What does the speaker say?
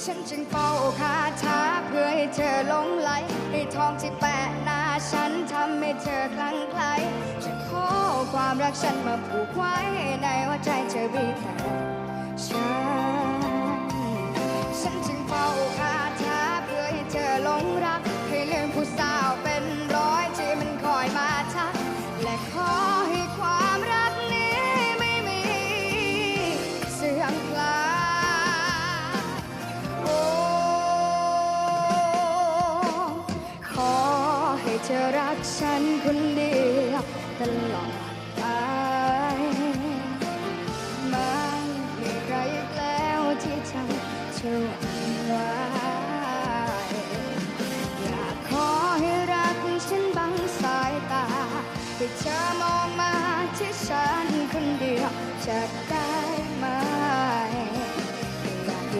ฉันจึงเป่าคาถาเพื่อให้เธอหลงไหลให้ทองที่แปะหน้าฉันทำให้เธอคลั่งไคล้จะขอความรักฉันมาผูกไว้ในหัวใจเธอมีแต่ฉัน ฉันจึงเป่าคาถาเพื่อให้เธอหลงรัก ให้ลืมผู้สาวเป็นร้อยที่มันคอยมาทักและขอ เธอรักฉันคนเดียวตลอดไปไม่มีใครอีแล้วที่ทำเธอหวั่นไหวอยากขอให้รักฉันบังสายตาให้เธอมองมาที่ฉันคนเดียวจากกัน